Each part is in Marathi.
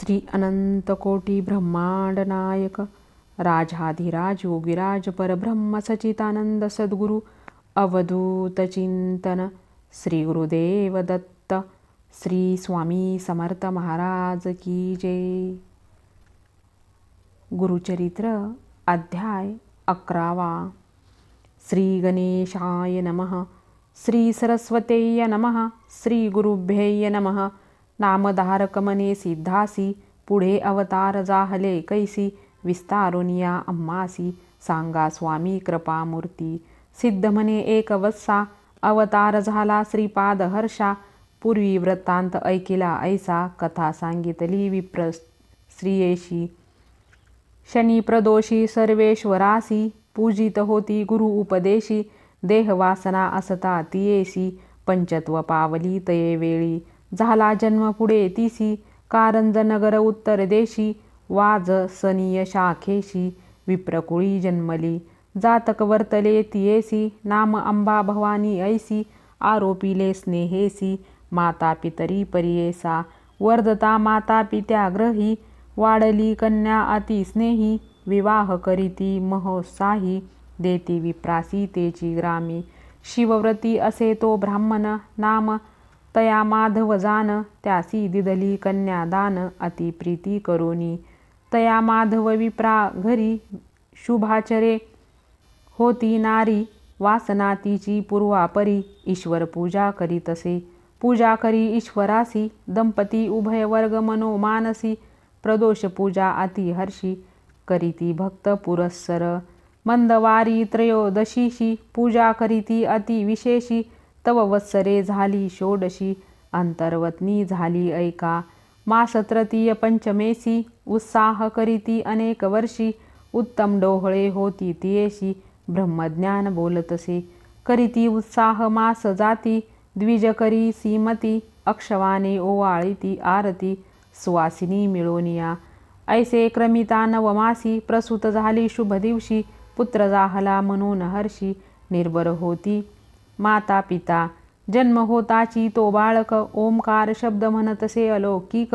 श्री अनंतकोटी ब्रह्मांड नायक राजाधिराज योगिराज परब्रह्म सचितानंद सद्गुरु अवधूत चिंतन श्री गुरुदेव दत्त श्री स्वामी समर्थ महाराज की जय। गुरुचरित्र अध्याय अकरावा। श्री गणेशाय नमः श्री सरस्वतेय नमः श्री गुरुभ्येय नमः। नामधारकमने सिद्धासी पुढे अवतार जाहले कैसी विस्तारुनिया अम्मासी सांगा स्वामी कृपामूर्ती। सिद्ध म्हणे एक वत्सा अवतार झाला श्रीपाद हर्षा पूर्वी वृत्तांत ऐकिला ऐसा कथा सांगितली विप्र स्त्रियेशी। शनी प्रदोषी सर्वेश्वरासी पूजित होती गुरु उपदेशी देहवासना असता तियेसी पंचत्व पावली तये वेळी। झाला जन्म पुढे तिसी. कारंज नगर उत्तर देशी. वाज सनीय शाखेशी. विप्रकुळी जन्मली. जातक वर्तले तियेसी. नाम अंबा भवानी ऐसी. आरोपिले स्नेहेसी. माता पितरी परियेसा. वर्धता माता पित्या ग्रही. वाढली कन्या अति स्नेही. विवाह करीती महोत्साही. देती विप्रासी तेची ग्रामी. शिवव्रती असे तो ब्राह्मण. नाम तया माधव जान त्यासी दिदली कन्यादान अति प्रीती करोनी। तया माधव विप्रा घरी शुभाचरे होती नारी वासना तिची पूर्वापरी ईश्वर पूजा करीतसे पूजा करी ईश्वरासी दंपती उभय वर्ग मनोमानसी प्रदोष पूजा अति हर्षी करीती भक्त पुरस्सर। मंदवारी त्रयोदशीशी पूजा करीती अति विशेषी तव वत्सरे झाली षोडशी अंतर्वतनी झाली ऐका. मास तृतीय पंचमेसी उत्साह करीती अनेक वर्षी उत्तम डोहळे होती तियेशी ब्रह्मज्ञान बोलतसे. करीती उत्साह मास जाती द्विज करी सीमती अक्षवाने ओवाळीती आरती सुवासिनी मिळोनिया. ऐसे क्रमिता नवमासी प्रसूत झाली शुभ दिवशी पुत्र जाहला म्हणून हर्षी निर्भर होती. माता पिता जन्म होताची तो बाळक ओंकार शब्द म्हणतसे अलौकिक.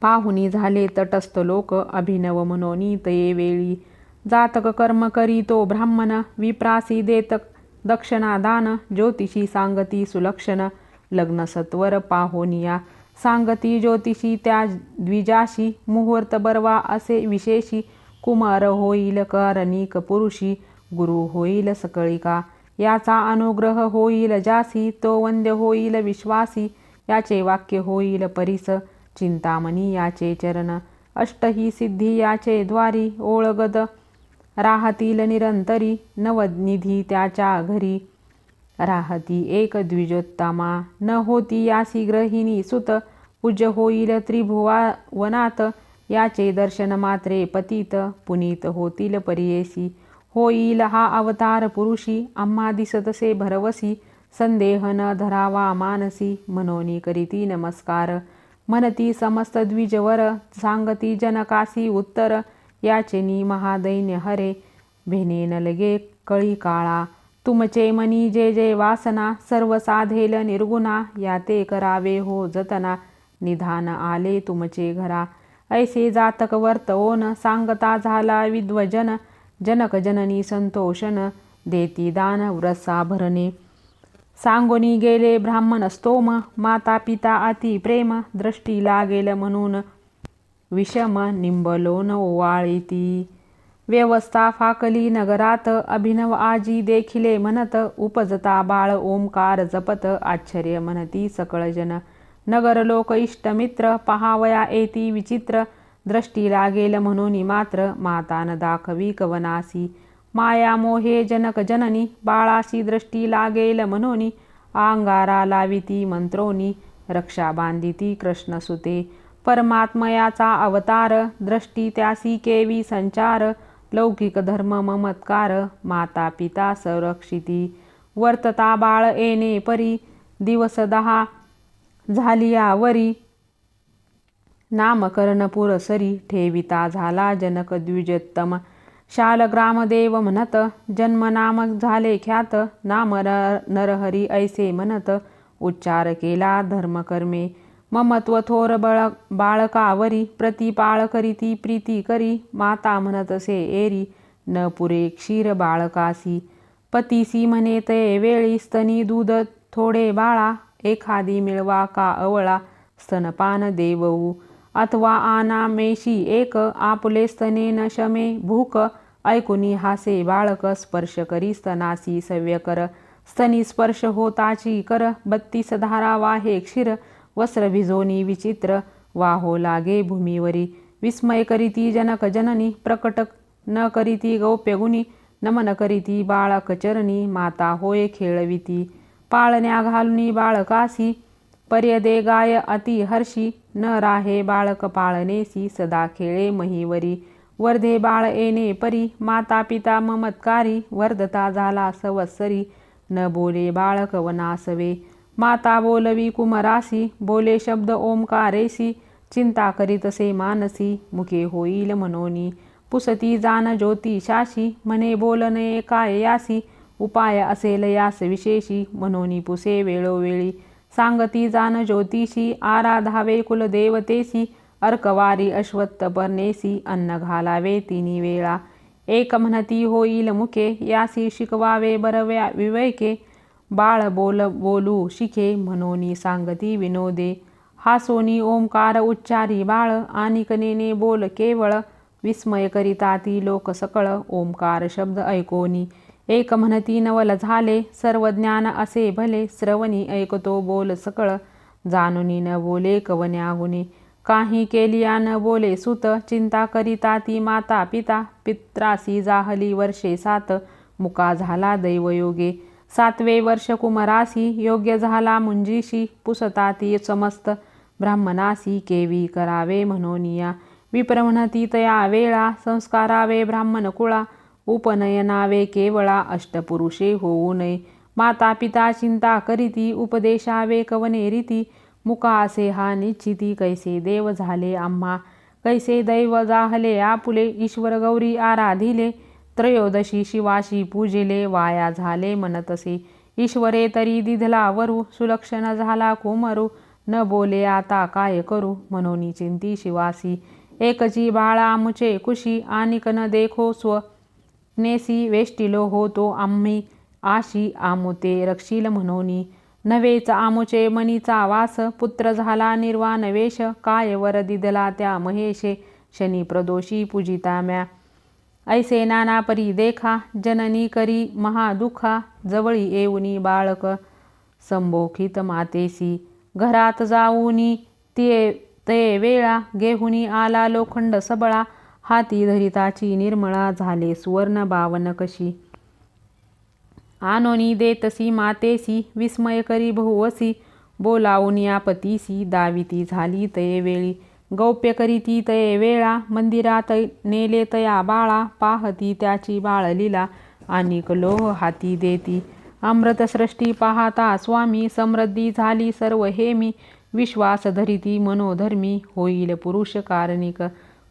पाहुनी झाले तटस्थ लोक अभिनव मनोनी तये वेळी. जातक कर्म करी तो ब्राह्मण विप्रासी देत दक्षिणादान ज्योतिषी सांगती सुलक्षण. लग्न सत्वर पाहोनिया सांगती ज्योतिषी त्या द्विजाशी. मुहूर्त बरवा असे विशेषी. कुमार होईल कारणिक पुरुषी गुरु होईल सकळिका. याचा अनुग्रह होईल जासी तो वंद्य होईल विश्वासी याचे वाक्य होईल परिस. चिंतामणी याचे चरण अष्टही सिद्धी याचे द्वारी ओळगद. राहतील निरंतरी नवनिधी त्याच्या घरी. राहती एक द्विजोत्तमा न होती यासी ग्रहिणी सुत. पूज्य होईल त्रिभुवा वनात याचे दर्शन मात्रे पतित. पुनीत होतील परियेसी होईल हा अवतार पुरुषी आम्हा दिसतसे भरवसी संदेह न धरावा मानसी मनोनी करीती नमस्कार. म्हणती समस्त द्विजवर सांगती जनकासी उत्तर याचेनी महादैन्य हरे. भेने न लगे कळी काळा तुमचे मनी जे जे वासना सर्व साधेल निर्गुणा या ते करावे हो जतना. निधान आले तुमचे घरा ऐसे जातक वर्तवोन सांगता झाला विद्वजन. जनक जननी संतोषन देती दान व्रसा भरणे. सांगोनी गेले ब्राह्मण स्तोम माता पिता अति प्रेम दृष्टी लागेल म्हणून विषम निंबलोन ओवाळीती व्यवस्था फाकली नगरात अभिनव आजी देखिले म्हणत उपजता बाळ ओंकार जपत आश्चर्य म्हणती सकळजन नगर लोक इष्टमित्र पहावया येती विचित्र दृष्टी लागेल म्हणून मात्र मातान दाखवी कवनासी. माया मोहे जनक जननी बाळाशी दृष्टी लागेल म्हणून आंगारा लाविती मंत्रोनी रक्षा बांधिती कृष्णसुते परमात्मयाचा अवतार दृष्टी त्यासी केवी संचार. लौकिक धर्म ममत्कार माता पिता संरक्षिती. वर्तता बाळ येणे परी दिवस दहा झालियावरी वरी. पुरसरी ठेविता झाला जनक द्विजोत्तम. शाल म्हणत जन्म नाम झाले ख्यात नाम नरहरी ऐसे म्हणत उच्चार केला धर्मकर्मे. ममत्व थोर बळ बाळकावरी प्रतिपाळ करीती प्रीती करी माता म्हणतसे एरी न पुरे क्षीर बाळकासी. पतीसी म्हणे ते वेळी स्तनी दूध थोडे बाळा एखादी मिळवा का अवळा स्तनपान देवऊ अथवा आना मेशी एक आपुले स्तने न शमे भूक ऐकुनी हासे बाळक स्पर्श करी स्तनासी सव्य कर. स्तनी स्पर्श होताची कर बत्तीस धारा वाहे क्षीर वस्त्र भिजोनी विचित्र वाहो लागे भूमीवरी. विस्मय करीती जनक जननी प्रकट न करीती गौप्यगुणी नमन करीती बाळक चरणी माता होय खेळविती. पाळण्या घालुनी बाळकासी पर्यदे गाय अति हर्षी न राहे बाळक पाळणेसी सदा खेळे महिवरी. वर्धे बाळ येणे परी माता पिता ममत्कारी वर्धता झाला सवत्सरी न बोले बाळक वनासवे. माता बोलवी कुमरासी बोले शब्द ओंकारेसी. चिंता करीतसे मानसी मुखे होईल मनोनी. पुसती जान ज्योतिषाशी म्हणे बोलणे काय यासी. उपाय असेल यास विशेषी मनोनी पुसे वेळोवेळी. सांगती जान ज्योतिषी आराधावे कुलदेवतेसी अर्कवारी अश्वत्त पर्णेसी अन्न घालावे तिनी वेळा. एक म्हणती होईल मुखे यासी शिकवावे बरव्या विवेके. बाळ बोल बोलू शिखे म्हणोनी सांगती विनोदे. हासोनी ओंकार उच्चारी बाळ आणि बोल केवळ. विस्मय करिता ती लोक सकळ ओंकार शब्द ऐकोनी. एक म्हणती नवल झाले सर्व ज्ञान असे भले. श्रवणी ऐकतो बोल सकळ जानुनी न बोले कवन्या गुणी काही केलिया न बोले सुत चिंता करिता ती माता पिता. पित्रासी जाहली वर्षे सात मुका झाला दैवयोगे. सातवे वर्ष कुमरासी योग्य झाला मुंजीशी. पुसता ती समस्त ब्राह्मणासी केवी करावे म्हणोनिया. विप्रम्हणती तया वेळा संस्कारावे ब्राह्मण कुळा उपनयनावे केवळा अष्टपुरुषे होऊ नये माता पिता चिंता करीती उपदेशावे कवने रीती. मुका असे हा निश्चिती कैसे देव झाले आम्हा. कैसे दैव जाहले आपुले ईश्वर गौरी आराधिले. त्रयोदशी शिवाशी पूजिले वाया झाले म्हणतसे ईश्वरे तरी दिधला वरू सुलक्षण झाला कुमरू. न बोले आता काय करू म्हणून चिंती शिवासी एकची बाळा मुचे कुशी आनिक न देखो स्व. नेसी वेष्टिलो होतो आम्ही. आशी आमोते रक्षील म्हणोनी. नवेच आमोचे मनीचा वास पुत्र झाला निर्वाण वेश काय वर दिदला त्या महेशे शनी प्रदोषी पूजिता म्या. ऐसे नाना परी देखा जननी करी महादुखा जवळी येऊनी बाळक संबोखित मातेसी. घरात जाऊनी ते ते वेळा गेहुनी आला लोखंड सबळा हाती धरिताची निर्मळा झाले सुवर्ण बावन कशी. आनोनी देतसी मातेसी विस्मय करी बहुवसी बोलावून या पतीसी दाविती झाली तये वेळी. गौप्य करीती तये वेळा मंदिरात नेले तया बाळा पाहती त्याची बाळलीला आणि लोह हाती देती. अमृतसृष्टी पाहता स्वामी समृद्धी झाली सर्व हेमी. विश्वास धरिती मनोधर्मी होईल पुरुष कारणिक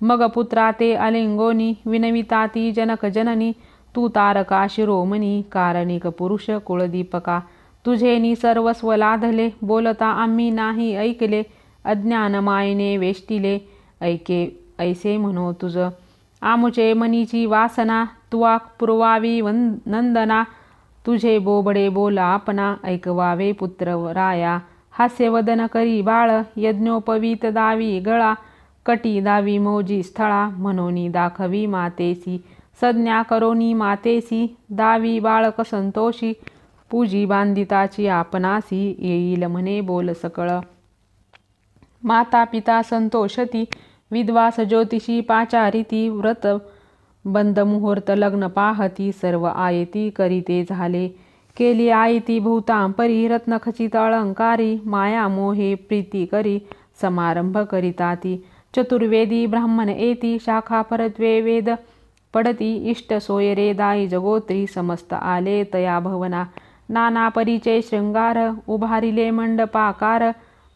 मग पुत्रा ते अलिंगोनी विनविता ती जनक जननी तू तारका शिरोमणी कारणिक पुरुष कुळदीपका तुझेनी सर्वस्व लाधले बोलता आम्ही नाही ऐकले अज्ञान मायने वेष्टिले ऐके ऐसे म्हणो तुझ। आमुचे मनीची वासना तुवा पुरवावी वन नंदना। तुझे बोबडे बोला आपणा ऐकवावे पुत्र राया। हास्यवदन करी बाळ यज्ञोपवीत दावी गळा। कटी दावी मौजी स्थळा म्हणोनी दाखवी मातेसी संज्ञा करोनी मातेसी दावी बाळक संतोषी पूजी बांधिताची आपणासी येईल म्हणे बोल सकळ. माता पिता संतोषती विद्वास ज्योतिषी पाचारिती व्रत बंद मुहूर्त लग्न पाहती सर्व आयती करीते झाले. केली आयती भूतांपरी रत्नखचित अलंकारी माया मोहे प्रीती करी समारंभ करिता ती चतुर्वेदी ब्राह्मण एती शाखा परत्वे वेद। पडती इष्ट सोयरे दाई जगोत्री समस्त आले तया भवना। नाना परिचय शृंगार उभारिले मंडपाकार।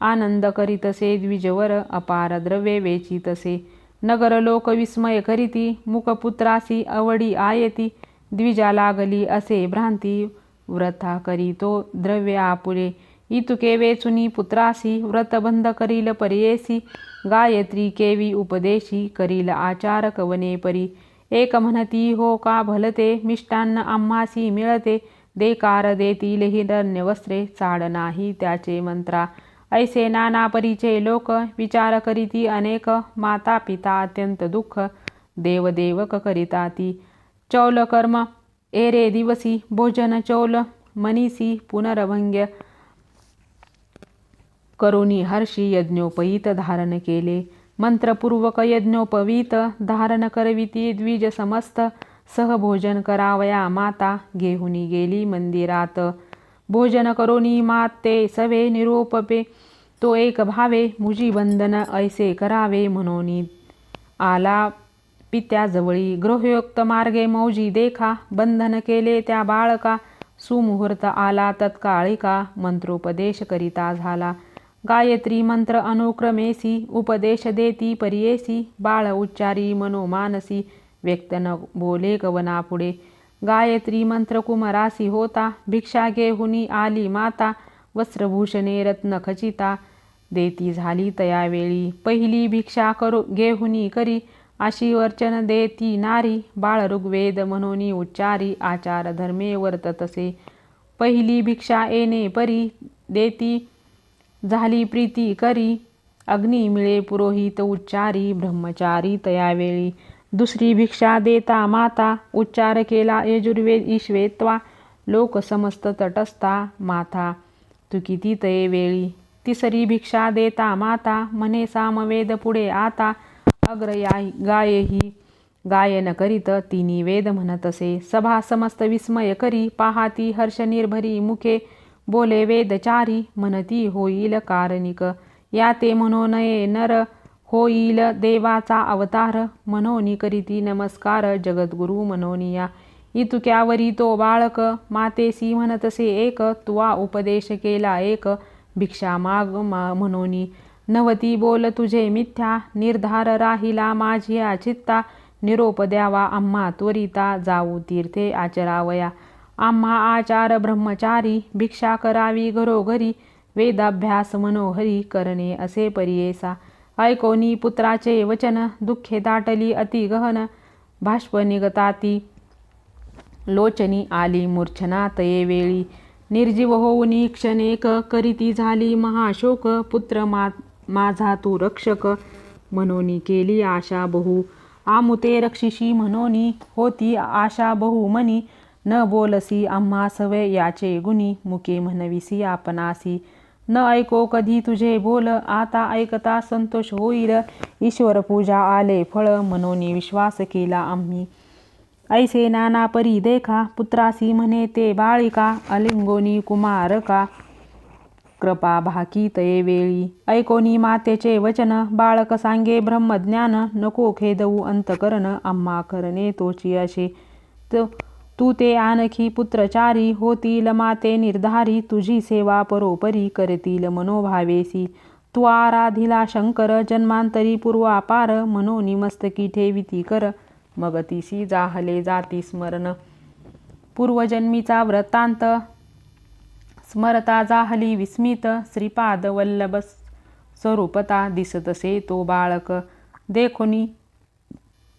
आनंद करीतसे द्विजवर अपार द्रव्ये वेचितसे। नगर लोक विस्मय करीती मुखपुत्रासी अवडी आयती। द्विजा लागली असे भ्रांती व्रथा करीतो द्रव्य आपुले इतुके वेचुनी पुत्रासी व्रतबंध करील परियेसी गायत्री केवी उपदेशी करील आचार कवने परी. एक म्हणती हो का भलते? मिष्टान्न आम्हासी मिळते. देकार देतील हिरण्य वस्त्रे चाड नाही त्याचे मंत्रा. ऐसे नाना परीचे लोक विचार करीती अनेक. माता पिता अत्यंत दुःख देवदेवक करिता ती चौल कर्म एरे दिवसी भोजन चौल मनीसी पुनर्भंग्य. करुणी हर्षी यज्ञोपवीत धारण केले. मंत्रपूर्वक यज्ञोपवीत धारण करविती द्विज समस्त. सहभोजन करावया माता घेहुनी गेली मंदिरात. भोजन करोनी माते सवे निरोपपे. तो एक भावे मुजी बंधन ऐसे करावे म्हणून. आला पित्याजवळी गृहयुक्त मार्गे मौजी देखा. बंधन केले त्या बाळका. सुमुहूर्त आला तत्काळिका मंत्रोपदेश करिता झाला. गायत्री मंत्र अनुक्रमेसी उपदेश देती परियेसी बाळ उच्चारी मनोमानसी व्यक्त न बोले गवना पुढे गायत्री मंत्र कुमरासी होता भिक्षा घेहुनी आली माता वस्त्रभूषणे रत्न खचिता। देती झाली तयावेळी पहिली भिक्षा करू घेहुनी करी। अशी वर्चन देती नारी बाळ ऋग्वेद म्हणून उच्चारी आचार धर्मे वर्ततसे। पहिली भिक्षा येणे परी देती झाली प्रीती करी. अग्नी मिळे पुरोहित उच्चारी ब्रह्मचारी तयावेळी. दुसरी भिक्षा देता माता उच्चार केला यजुर्वेद ईश्वेत्वा. लोक समस्त तटस्था माथा. तू किती तये वेळी. तिसरी भिक्षा देता माता मने सामवेद पुढे आता. अग्रया गायही. गायन करीत तिनी वेद म्हणतसे सभा समस्त विस्मय करी पाहाती हर्ष निर्भरी मुखे. बोले वेदचारी म्हणती होईल कारणिक. या ते म्हणोनये नर होईल देवाचा अवतार. मनोनी करीती नमस्कार जगद्गुरु मनोनिया. इतुक्यावरी तो बाळक मातेसी म्हणतसे एक. तुवा उपदेश केला एक. भिक्षा माग मा म्हणोनी नवती बोल तुझे मिथ्या निर्धार राहिला माझी चित्ता. निरोप द्यावा आम्हा त्वरिता जाऊ तीर्थे आचरावया. आम्हा आचार ब्रह्मचारी भिक्षा करावी घरोघरी वेदाभ्यास मनोहरी करणे असे परियेसा. ऐकोनी पुत्राचे वचन दुःखे दाटली अति गहन भाष्प निगताती. लोचनी आली मूर्छना तये वेळी. निर्जीव होऊनी क्षणेक करीती झाली महाशोक पुत्र मा माझा तू रक्षक. मनोनी केली आशा बहु. आमुते रक्षिशी मनोनी होती आशा बहु मनी न बोलसी आम्हा सवय याचे गुणी मुके म्हणविसी आपणासी. न ऐको कधी तुझे बोल आता ऐकता संतोष होईल. ईश्वर पूजा आले फळ म्हणून विश्वास केला आम्ही. ऐसे नाना परी देखा पुत्रासी म्हणे ते बाळिका अलिंगोनी कुमार का कृपा भाकी तये वेळी. ऐकोनी मातेचे वचन बाळक सांगे ब्रह्मज्ञान नको खेदवू अंतकरण आम्हा करणे तोची असे. तो तू ते आणखी पुत्रचारी होतील माते निर्धारी तुझी सेवा परोपरी करतील मनोभावेसी. तू आराधिला शंकर जन्मांतरी पूर्वापार मनोनी मस्तकी ठेविती कर. मग जाहले जाती स्मरण. पूर्वजन्मीचा व्रतांत स्मरता जाहली विस्मित श्रीपाद वल्लभ स्वरूपता दिसतसे तो बाळक. देखोनी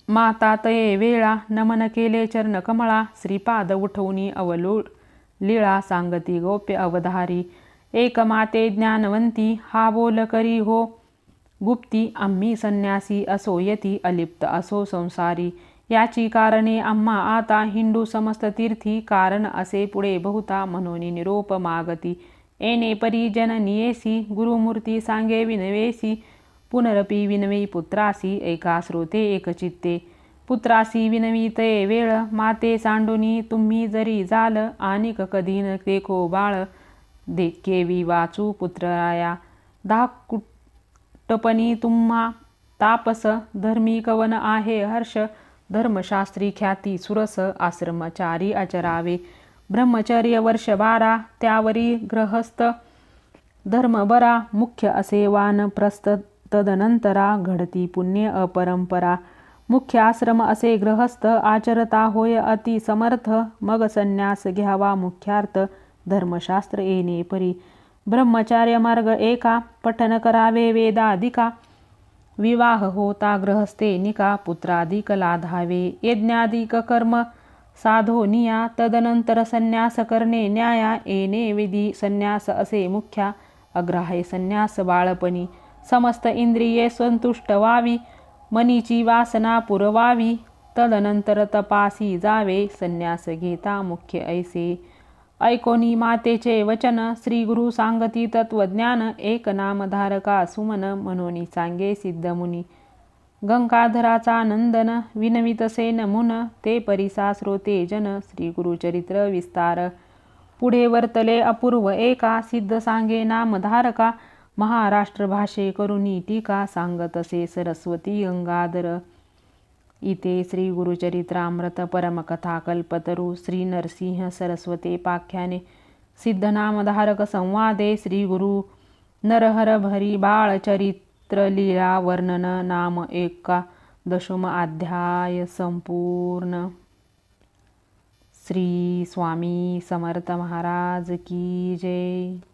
माता तये वेळा नमन केले चरण कमळा श्रीपाद उठवणी अवलोळ लीळा सांगती गोप्य अवधारी. एक माते ज्ञानवंती हा बोल करी हो. गुप्ती आम्ही संन्यासी असो यती अलिप्त असो संसारी. याची कारणे आम्हा आता हिंदू समस्त तीर्थी कारण असे पुढे बहुता म्हणून निरोप मागती. एने परी नियेसी गुरुमूर्ती सांगे विनवेसी पुनरपी विनवी पुत्रासी एका श्रोते एकचित्ते. पुत्रासी विनवीते वेळ माते सांडुनी तुम्ही जरी जाल आणिक कधीन देखो बाळ दे केवी वाचू पुत्राया. दा कुटपणी तुम्हा तापस धर्मी कवन आहे हर्ष धर्मशास्त्री ख्याती सुरस आश्रमचारी अचरावे. ब्रह्मचर्य वर्ष बारा त्यावरी ग्रहस्थ धर्म बरा मुख्य असे प्रस्त तदनंतरा घडती पुण्य अपरंपरा. मुख्य आश्रम असे ग्रहस्थ आचरता होय अति समर्थ मग संन्यास घ्यावा मुख्यार्थ धर्मशास्त्र येणे परी. ब्रह्मचार्य मार्ग एका पठन करावे वेदाधिका. विवाह होता ग्रहस्थे निका पुत्राधिक लाधावे. यज्ञाधिक कर्म साधो निया तदनंतर संन्यास करणे न्याया येणे विधी. संन्यास असे मुख्या अग्राहे संन्यास बाळपणी. समस्त इंद्रिये संतुष्ट व्हावी मनीची वासना पुरवावी तदनंतर तपासी जावे संन्यास घेता मुख्य ऐसे. ऐकोनी मातेचे वचन श्री गुरु सांगती तत्वज्ञान एक नामधारका सुमन म्हणून सांगे सिद्धमुनी. गंगाधराचा नंदन विनवितसे नमुन मुन ते परिसा श्रोते जन श्री गुरुचरित्र विस्तार. पुढे वर्तले अपूर्व एका सिद्ध सांगे नामधारका महाराष्ट्र भाषे करुणी टीका सांगतसे सरस्वती गंगाधर. इथे श्री गुरुचरित्रामृत परमकथा कल्पतरू श्री नरसिंह सरस्वते पाख्याने सिद्धनामधारक संवादे श्री गुरु नरहर भरी बाळचरित्र लीला वर्णन नाम एका दशम अध्याय संपूर्ण. श्री स्वामी समर्थ महाराज की जय.